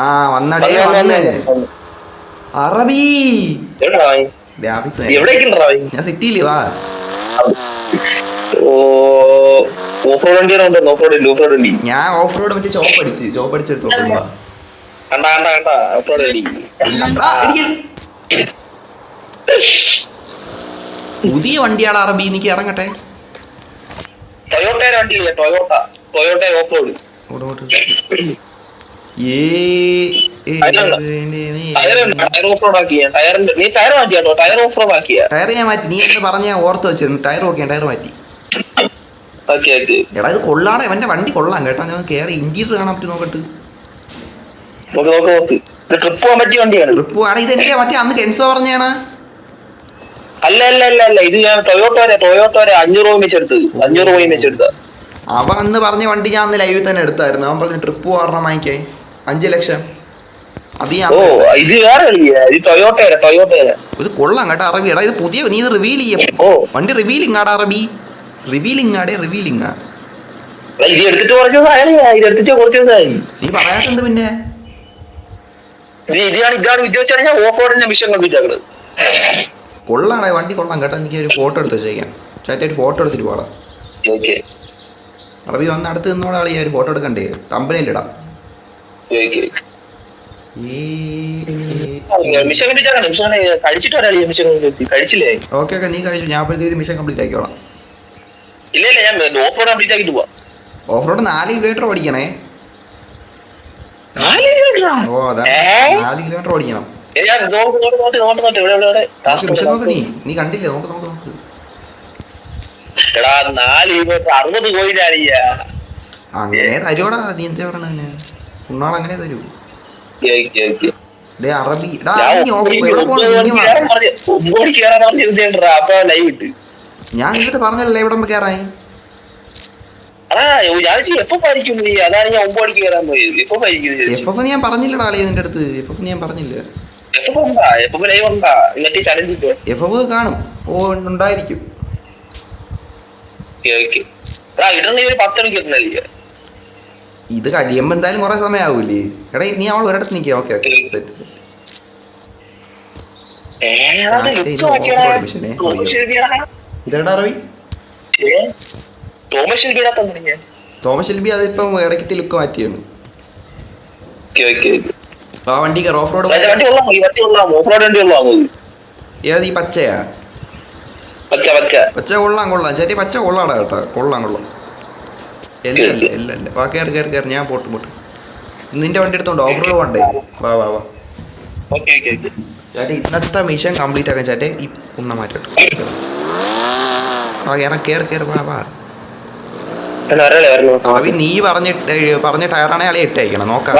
ആ വന്നടേ വന്ന് അറബി? ഞാൻ സിറ്റിയിൽ വാ. ഞാൻ ഓഫ് റോഡ് മറ്റേ ചോപ്പ് അടിച്ച് ചോപ്പ് അടിച്ചെടുത്തോളൂ. പുതിയ വണ്ടിയാണ് അറബി എനിക്ക് ഇറങ്ങട്ടെ. ടൊയോട്ടയുടെ വണ്ടിയില്ലേ? Toyota. Toyota off road tyre ഞാൻ മാറ്റി. നീ എന്ന് പറഞ്ഞ ഞാൻ ഓർത്ത് വെച്ചിരുന്നു. ടയർ ഓക്കെ ടയർ മാറ്റി. എടാ ഇത് കൊള്ളാടെ. അവന്റെ വണ്ടി കൊള്ളാം കേട്ടോ. ഞാൻ കേറി ഇന്റീരിയർ കാണാൻ പറ്റും നോക്കട്ട്? ട്രിപ്പ് പോകാൻ പറ്റിയ വണ്ടിയാണ്. ട്രിപ്പ് ഇത് എനിക്ക് മറ്റേ അന്ന് കെൻസോ പറഞ്ഞാണ്? അല്ല അല്ല അല്ല അല്ല. ഇത് ഞാൻ ടൊയോട്ടോരെ ടൊയോട്ടോരെ ടൊയോട്ട അഞ്ഞൂറ് രൂപ വെച്ചെടുത്തത് അഞ്ഞൂറ് രൂപ വെച്ചെടുത്ത അവൻ അന്ന് പറഞ്ഞ വണ്ടി ഞാൻ അന്ന് ലൈവിൽ തന്നെ എടുത്തായിരുന്നു. അവൻ പറഞ്ഞു ട്രിപ്പ് പോകാൻ വാങ്ങിക്കായി അഞ്ച് ലക്ഷം. അത് ഞാൻ ഇത് വേറെ കൊള്ളാം കേട്ടോ അറബി എടാ ഇത് പുതിയ നീ ഇത് റിവീൽ ചെയ്യ. വണ്ടി റിവീലിംഗ് ആടാ അറബി റിവീലിംഗ് ആടേ റിവീലിംഗ് ആ ഇത് എടുത്തിട്ട് കുറച്ച് ദിവസമായി ഇത് എടുത്തിട്ട് കുറച്ച് ദിവസമായി നീ പറയാത്തെന്ത് പിന്നെ? ഇത് ഇതാണ് ഇതാണ് വിജയിച്ചാണ് ഞാൻ ഓഫ് റോഡിന്റെ മിഷൻ കംപ്ലീറ്റ് ആക്കുന്നത് കൊള്ളാടാ ഈ വണ്ടി കൊള്ളാം കേട്ടോ. എനിക്ക് ഒരു ഫോട്ടോ എടുത്ത് വെച്ചേക്കാം. ചേട്ടാ ഒരു ഫോട്ടോ എടുത്തിട്ട് പോടാ. അറബി വന്ന് അടുത്ത് നിന്നോടെ ഒരു ഫോട്ടോ എടുക്കണ്ടേ? കമ്പനിയിലിടാം ഓക്കെ ഓക്കെ നീ കഴിച്ചു. ഞാൻ അപ്പോഴത്തേക്ക് മിഷൻ കംപ്ലീറ്റ് ആക്കിക്കോളാം. ഇല്ല ഇല്ല ഞാൻ ഓഫ് റോഡ് കംപ്ലീറ്റ് ആക്കിട്ട് പോവാം. ഓഫ് റോഡ് നാല് കിലോമീറ്റർ ഓടിക്കണേ? ഓ അതാ? നാല് കിലോമീറ്റർ ഓടിക്കണം. നീ. നീ കണ്ടില്ലേ? നോക്ക് നോക്ക് നോക്ക്. അങ്ങനെ തരുവാടാ നീ എന്താ പറയണേ ഉണ്ണാൾ അങ്ങനെ തരൂ. അറബി ഞാൻ ഇവിടുത്തെ പറഞ്ഞല്ലേ എവിടെ കയറാൻ ഞാൻ പറഞ്ഞില്ലടാ നിന്റെ അടുത്ത്. എഫ് എഫ് ഞാൻ പറഞ്ഞില്ല. എഫ് എഫ് കാണും. ഓ ഉണ്ടായിരിക്കും. ഇടണ ഒരു പത്ത് മണിക്ക് ഇത് കഴിയുമ്പോൾ എന്തായാലും കുറേ സമയാവൂലേ? എടാ നീ അവൾ ഒരിടത്ത് നിൽക്കുക okay okay. Set set. ഇതെടാ Ravi? അതിപ്പം ഇടയ്ക്കത്തെ ലുക്ക് മാറ്റിയാണ്. ആ വണ്ടി ഓഫ് റോഡ് ഈ വണ്ടി കൊള്ളാം ഓഫ് റോഡ് വണ്ടി കൊള്ളാം ഏത് ഈ പച്ചയാ? പച്ച പച്ച. പച്ച കൊള്ളാം കൊള്ളാം. ചേട്ടി പച്ച കൊള്ളാടാ കേട്ടോ. കൊള്ളാം കൊള്ളാം. എല്ലാം അല്ല എല്ലാം അല്ല വാ കയറി കയറി കയറി ഞാൻ പോട്ട് പോട്ട്. നിന്റെ വണ്ടി എടുത്തോണ്ട് ഓഫ് റോഡ് പോണ്ടേ വാ വാ വാ. ചേട്ടി ഇന്നത്തെ മിഷൻ കംപ്ലീറ്റ് ആക്കാൻ ചേട്ടെ ഈ ഉണ്ണ മാറ്റട്ടെ. വാ കയറാൻ കയറി കയറി വാ വാ. അവി നീ പറഞ്ഞിട്ട് പറഞ്ഞ ടയറാണെ അളി ഇട്ടയക്കണം നോക്കാം.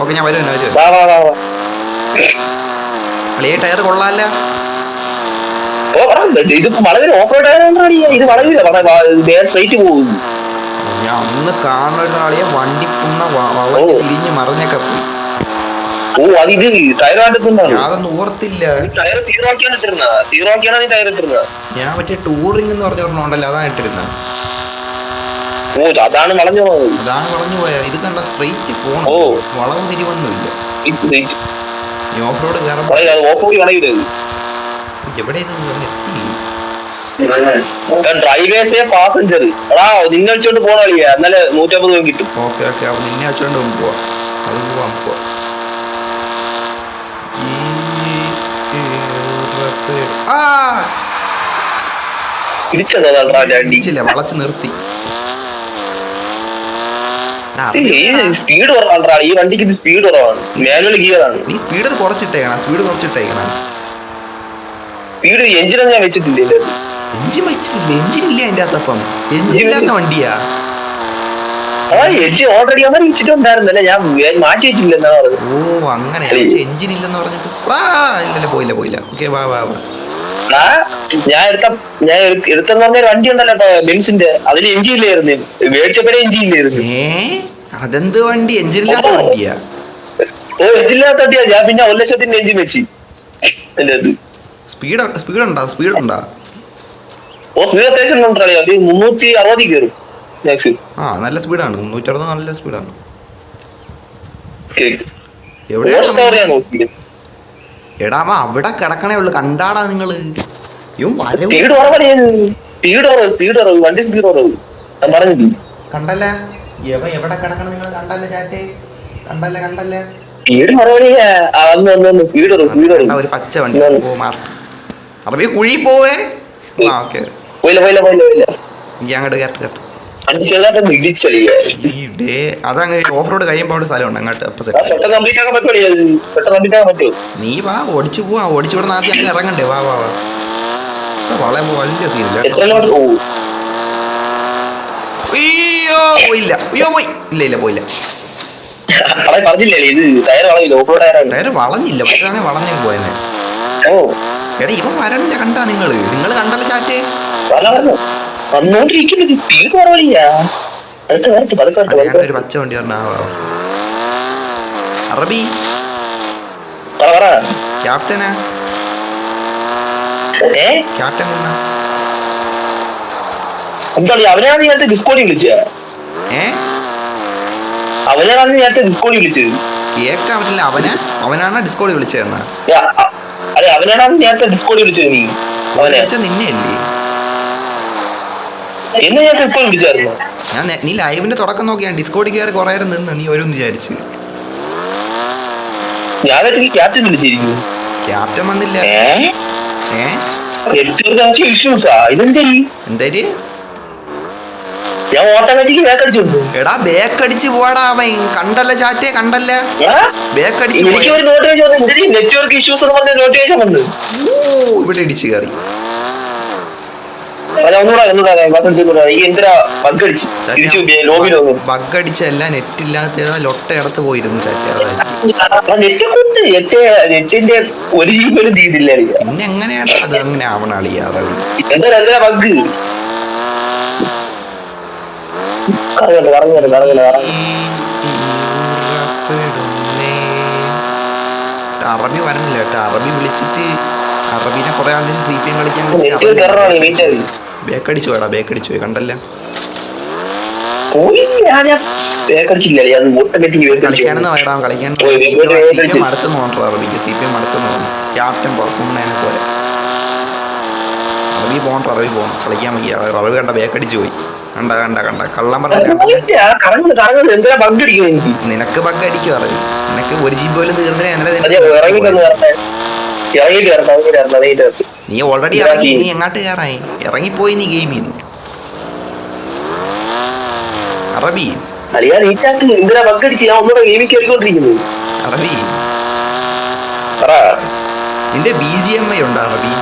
ഓക്കെ ഞാൻ വരും അളിയെ ടയർ കൊള്ളാല്ല. ഇത് വളരെ ഓഫ് റോഡ് ടയർ ഇത് വളവില്ല സ്ട്രൈറ്റ് പോകുന്നു. ഞാൻ അന്ന് കാണുന്ന ആളിയെ വണ്ടി കുന്ന വളരെ. തിരിഞ്ഞ് മറിഞ്ഞൊക്കെ പോയി. ഞാനൊന്നും ഓർത്തില്ല. ഞാൻ മറ്റേ ടൂറിംഗ് എന്ന് പറഞ്ഞ അതാണ് ഇട്ടിരുന്നത് അതാണ് വളഞ്ഞു പോയത്. അതാണ് വളഞ്ഞു പോയത്. ഇത് കണ്ട സ്ട്രെയിറ്റ് പോണം. വളവ് തിരിവൊന്നുമില്ല. ഓഫ് റോഡ് വളയില്ല എവിടെ എത്തി? ഡ്രൈവേഴ്സേ പാസഞ്ചർ എടാ നിങ്ങൾ വെച്ചോണ്ട് പോണ കളിയാ. എന്നാൽ നൂറ്റമ്പത് രൂപ കിട്ടും. Okay okay. അപ്പൊ നിന്നെ വെച്ചോണ്ട് പോവാം. അത് പോവാം പോവാം. തിരിച്ചതാ വളച്ച് നിർത്തി. സ്പീഡ് കുറവാണ് ഈ വണ്ടിക്ക് സ്പീഡ് കുറവാണ്. മാനുവൽ ഗിയർ ആണ് നീ സ്പീഡ് കുറച്ചിട്ടേക്കണം സ്പീഡ് കുറച്ചിട്ടേക്കണം. സ്പീഡ് എഞ്ചിനൊന്നും ഞാൻ വെച്ചിട്ടില്ല. എഞ്ചിൻ വെച്ചിട്ടില്ല. എഞ്ചിൻ ഇല്ല അതിന്റെ അകത്തപ്പം. എഞ്ചിൻ ഇല്ലാത്ത വണ്ടിയാ. ഓ അങ്ങനെ. എഞ്ചിൻ ഇല്ലെന്ന് പറഞ്ഞിട്ട് വാ ഇല്ലല്ലോ പോയില്ല പോയില്ല. ഓക്കെ വാ വാ വാ. ഞാൻ എടുത്ത ഞാൻ എടുത്ത- എടുത്തെന്ന് പറഞ്ഞ വണ്ടി ഉണ്ടല്ലോ ബെൻസിന്റെ. അതിൽ എഞ്ചിൻ ഇല്ലായിരുന്നു. മേടിച്ചപ്പോഴേ എഞ്ചിൻ ഇല്ലായിരുന്നു. ഏ അതെന്ത് വണ്ടി? എഞ്ചിൻ ഇല്ലാത്ത വണ്ടിയാ? ഓ എഞ്ചിൻ ഇല്ലാത്ത വണ്ടിയാ. ഞാൻ പിന്നെ ഒരു ലക്ഷത്തിന്റെ എഞ്ചിൻ വെച്ചി. സ്പീഡ് സ്പീഡ് ഉണ്ടോ സ്പീഡ് ഉണ്ടോ അത്യാവശ്യം മുന്നൂറ്റി കയറും. ആ നല്ല സ്പീഡാണ് മുന്നൂറ്ററുപത് നല്ല സ്പീഡാണ് എടാ അവിടെ കിടക്കണേ ഉള്ളു. കണ്ടാടാ നിങ്ങൾ. കണ്ടല്ലേ? എവിടെ കിടക്കണ നിങ്ങൾ കണ്ടല്ലേ ചാറ്റ് കണ്ടല്ലേ കണ്ടല്ലേ? ഒരു പച്ച വണ്ടി. അറബി കുഴി പോവേ? ഓക്കെ. അങ്ങോട്ട് ഈ ഡേ ഓഫ് റോഡ് കഴിയുമ്പോൾ അവിടെ സ്ഥലമുണ്ട് അങ്ങോട്ട് അപ്പൊ സെറ്റ് നീ വാ ഓടിച്ചു പോവാ ഓടിച്ചു വിടുന്ന ആദ്യം അങ്ങ് ഇറങ്ങണ്ടേ വാ വാ വാ. വളരെ വലിയ സീനില്ല അയ്യോ പോയില്ല. അയ്യോ പോയി. ഇല്ല ഇല്ല പോയില്ല. ടയർ വളഞ്ഞില്ല മറ്റേതാണെ വളഞ്ഞു പോയെന്നെ. ഓ. എടാ ഇവൻ വരണില്ല കണ്ടാ നിങ്ങൾ. നിങ്ങൾ കണ്ടല്ലോ ചാറ്റ് വന്നോണ്ടിരിക്കുന്നത് സ്പീഡ് കുറവില്ല? ഒരു പച്ച വണ്ടി അറബി. ക്യാപ്റ്റനാ ക്യാപ്റ്റൻ എന്താണ് അവനാണ് നേരത്തെ ഡിസ്കോഡി വിളിച്ചത് അവനാണ് നേരത്തെ ഡിസ്കോഡി വിളിച്ചത് കേക്കാൻ പറ്റില്ല അവനാ? അവനാണ് ഡിസ്കോഡ് വിളിച്ചതെന്നാ? ഏ, അ- അതെ അവനാണ് നേരത്തെ ഡിസ്കോഡി വിളിച്ചത് നീ? അവനെ? നിന്നെ അല്ലേ എന്നെ വിളിച്ചായിരുന്നു ഞാൻ നീ ലൈവിന്റെ തുടക്കം നോക്കിയാണ് ഡിസ്കോഡിൽ കയറി കുറെ നേരം നിന്ന് നീ ഒരു വിചാരിച്ച്. ഞാൻ ക്യാപ്റ്റൻ വിളിച്ചിരിക്കുന്നു ക്യാപ്റ്റൻ വന്നില്ല. ഞാൻ എടാ ബേക്ക് അടിച്ച് പോടാ അവൻ. കണ്ടല്ല ചാറ്റേ കണ്ടല്ല? ബേക്ക് അടിച്ച് ഇവിടെ ഇടിച്ചു ഒരു അല്ല ഒന്നുകൂടെ ഒന്നുകൂടെ ബട്ടൺ ചെയ്തുകൂടെ ഈ എന്തിനാ ബഗ് അടിച്ചു തിരിച്ചു ലോബിയിൽ വന്നു ബഗ് അടിച്ചല്ല നെറ്റ് ഇല്ലാത്തതാ ലൊട്ട ഇടത്ത് പോയിരുന്നു നെറ്റ് നെറ്റ് നെറ്റിന്റെ ഒരു പിന്നെ എങ്ങനെയാണ് അത് അങ്ങനെ ആവണ അളിയാ അതാണ് എന്താ എന്തിനാ ബഗ് അറബി വരണില്ല കേട്ടോ. അറബി വിളിച്ചിട്ട് അറബീനെ കുറെ ആളുകൾ സി പി എം കളിക്കാൻ ബേക്കടിച്ചു വേടാ ബേക്കടിച്ചു പോയി കണ്ടല്ല. കളിക്കാനെന്ന് കളിക്കാൻ സി പി. എം ക്യാപ്റ്റൻ പുറത്തുനിന്നതിനെ പോലെ. പോകണ്ട പോകണം കളിക്കാൻ വയ്യ. കണ്ട ബേക്കടിച്ചു പോയി. കണ്ട കണ്ട കണ്ട. കള്ളം പറഞ്ഞ നിനക്ക് ബഗ് അടിക്കും അറിയും നിനക്ക് ഒരു ജി പോലും തീർന്നില്ല നീ ഓൾറെഡി ഇറങ്ങി നീ എങ്ങാട്ട് കയറായി ഇറങ്ങിപ്പോയി നീ ഗെയിമിൽ നിന്ന് അറബി. അറബി. നിന്റെ ബി ജി എം ഐ ഉണ്ടോ അറബി?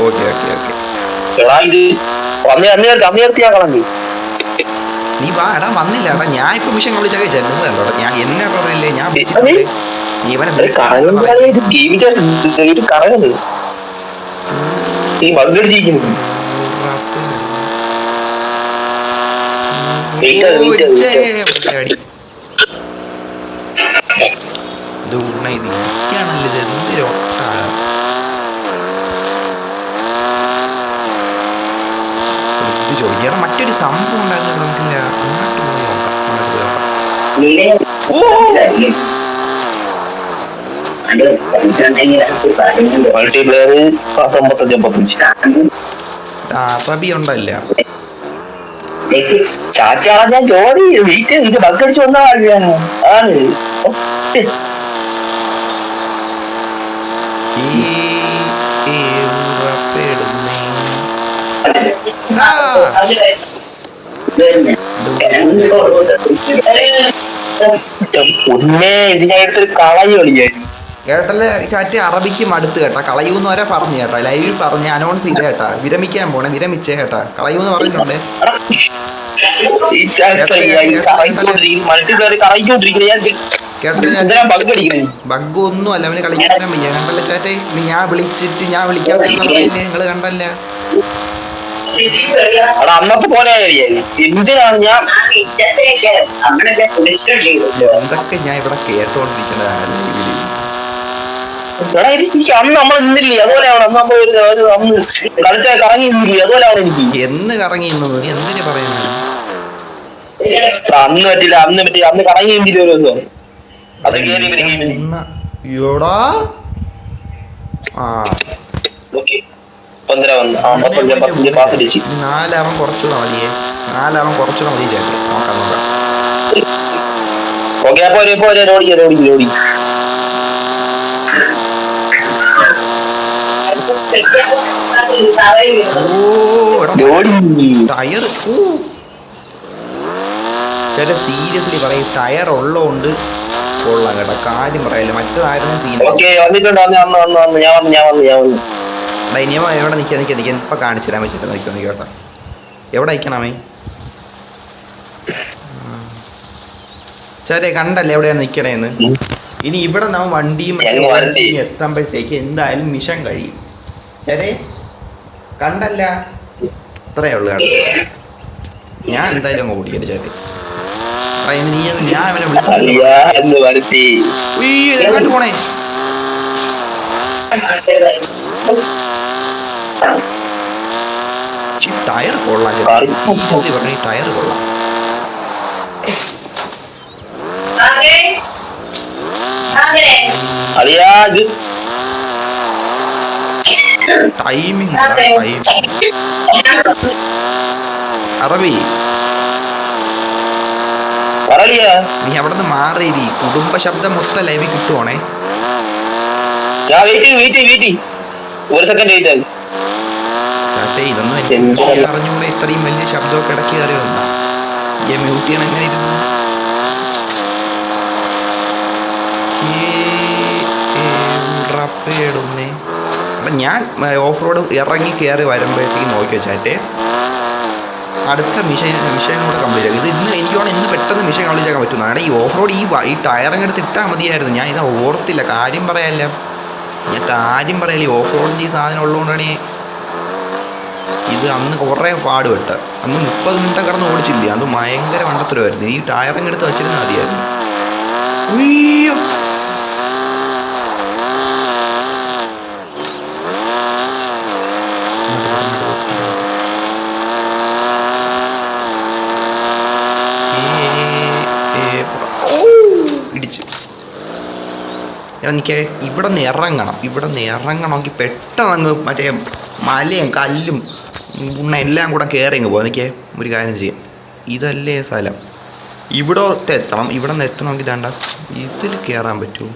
Okay okay okay. എടാ ഇത് അന്നേ അന്നേ എടുത്ത് അന്നേ എടുത്ത് ഞാൻ കളഞ്ഞു. നീ വാ എടാ വന്നില്ല എടാ ഞാൻ ഇപ്പൊ മിഷൻ വിളിച്ചൊക്കെ ചെല്ലുന്നതല്ലോ എടാ ഞാൻ എന്നെ പറഞ്ഞില്ലേ ഞാൻ നീ ഇവനെ മറ്റൊരു സംഭവം ഈ മൾട്ടിപ്ലെയർ അമ്പത്തഞ്ച് അമ്പത്തഞ്ച്. ആ, അറബി ഉണ്ടല്ല? ചാച്ചാ ഞാൻ ജോലി വീട്ടിൽ ബഗ് അടിച്ച് വന്ന ആണ് ഈ കേട്ടല്ലേ ചാറ്റ് അറബിക്ക് മടുത്ത് കേട്ടാ. കളയൂന്ന് വരെ പറഞ്ഞു കേട്ടാ. ലൈവിൽ പറഞ്ഞ് അനൗൺസ് ചെയ്ത കേട്ടാ. വിരമിക്കാൻ പോണേ. വിരമിച്ചേ കേട്ടാ. കളയൂന്ന് കേട്ടല്ലേ ബഗ് ഒന്നും അല്ല. അവന് കളിക്കാൻ വയ്യ. കണ്ടല്ലേ ചാറ്റേ ഞാൻ വിളിച്ചിട്ട് ഞാൻ വിളിക്കാത്ത നിങ്ങൾ കണ്ടല്ല? അവിടെ അന്നത്തെ പോലെ എന്തിനാണ് ഞാൻ എന്തൊക്കെ ഞാൻ ഇവിടെ കേട്ടോണ്ടിരിക്കുന്നതാണ് ലൈവിൽ എടാ, എനിക്ക് അന്ന് നമ്മൾ നിന്നില്ലേ? അതുപോലെ ആണ് അന്ന് നമ്മൾ ഒരു ഒരു അന്ന് കളിച്ച കറങ്ങി നിന്നില്ലേ? അതുപോലെ ആണ് എനിക്ക്? എന്ന് കറങ്ങി എന്തിന് എന്തിനു പറയുന്നത്? അന്ന് പറ്റില്ല. അന്ന് പറ്റി അന്ന് കറങ്ങി അത് കേറി എടാ. ആ. ഒന്നര വന്ന്. ആ പത്തഞ്ച് പത്തഞ്ച് പാസ് അടിച്ച് നാലാവൻ കുറച്ചുകൂടെ മതിയേ. നാലാവൻ കുറച്ചുകൂടെ മതി ചേട്ടൻ. നോക്കാം നോക്കാം. ഓക്കെ അപ്പൊ ഒരു ഇപ്പൊ ഒരു ഓടിക്കാം ഓടിക്കാം ഓടി ഓടി ടയർ ഓ ചേട്ടാ സീരിയസ്ലി പറയും ടയർ ഉള്ളതുകൊണ്ട് കൊള്ളാം കേട്ടോ. കാര്യം പറയല്ലേ മറ്റേതായിരുന്നു സീൻ. ഞാൻ വന്നു ഞാൻ വന്നു ഞാൻ വന്ന്. ഇനിയമ്മ എവിടെ നിൽക്കുക നിൽക്കുക നിൽക്കുക ഇപ്പം കാണിച്ചു തരാൻ വെച്ചിട്ട് നിൽക്കുക നിൽക്കുക കേട്ടോ. എവിടെ അയക്കണമേ ചേട്ടേ കണ്ടല്ലേ എവിടെയാണ് നിൽക്കണേന്ന്. ഇനി ഇവിടെ നാം വണ്ടിയും. എത്തുമ്പോഴത്തേക്ക് എന്തായാലും മിഷൻ കഴിയും. ചേട്ടേ കണ്ടല്ല? ഇത്രയേ ഉള്ളു കേട്ടോ. ഞാൻ എന്തായാലും അങ്ങ് ഓടിക്കട്ടെ ചേട്ടേ നീ ഞാൻ അവനെ വിളിച്ചു പോണേ. ടയർ കൊള്ളാം. സീരിയസ്ലി പറഞ്ഞ ടയർ കൊള്ളാം. ടൈമിങ് അറബി. നീ അവിടെ നിന്ന് മാറിയിരി കുടുംബ ശബ്ദം മൊത്തം ലൈവിൽ കിട്ടുവാണേ. വെയിറ്റ് വെയിറ്റ് വെയിറ്റ് ഒരു സെക്കൻഡ് വെയിറ്റ് ആയി. അറിഞ്ഞുകൂടെ ഇത്രയും വലിയ ശബ്ദമൊക്കെ ഇടയ്ക്ക് കയറി വന്നാ ഈ മ്യൂട്ട് ചെയ്യണം എങ്ങനെ ഇരുന്നു അപ്പം ഞാൻ ഓഫ് റോഡ് ഇറങ്ങി കയറി വരുമ്പോഴത്തേക്ക് നോക്കി വെച്ചാറ്റേ അടുത്ത മിഷൻ മിഷൻ കൂടെ കംപ്ലീറ്റ് ആക്കും ഇത് ഇന്ന് എനിക്ക് വേണം ഇന്ന് പെട്ടെന്ന് മിഷൻ കംപ്ലീറ്റ് ആക്കാൻ പറ്റുന്നതാണ് ഈ ഓഫ് റോഡ് ഈ ഈ ടയറിങ് എടുത്ത് ഇട്ടാൽ മതിയായിരുന്നു. ഞാൻ ഇത് ഓർത്തില്ല. കാര്യം പറയാല്ല ഞാൻ കാര്യം പറയാല്ല ഈ ഓഫ് റോഡിന്റെ ഈ സാധനം ഉള്ളതുകൊണ്ടാണ് ഇത് അന്ന് കുറേ പാടുപെട്ട്. അന്ന് മുപ്പത് മിനിറ്റ് കിടന്ന് ഓടിച്ചില്ല? അത് ഭയങ്കര മണ്ടത്തരമായിരുന്നു ഈ ടയറിങ് എടുത്ത് വെച്ചിരുന്നാൽ മതിയായിരുന്നു നിൽക്കേ ഇവിടെ നിന്ന് ഇറങ്ങണം. ഇവിടെ നിന്ന് ഇറങ്ങണമെങ്കിൽ പെട്ടെന്ന് അങ്ങ് മറ്റേ മലയും കല്ലും ഉണ്ണ എല്ലാം കൂടെ കയറി അങ്ങ് പോകാം എനിക്കേ ഒരു കാര്യം ചെയ്യാം. ഇതല്ലേ സ്ഥലം. ഇവിടോട്ട് എത്തണം. ഇവിടെ നിന്ന് എത്തണമെങ്കിൽ വേണ്ട ഇതിൽ കയറാൻ പറ്റുമോ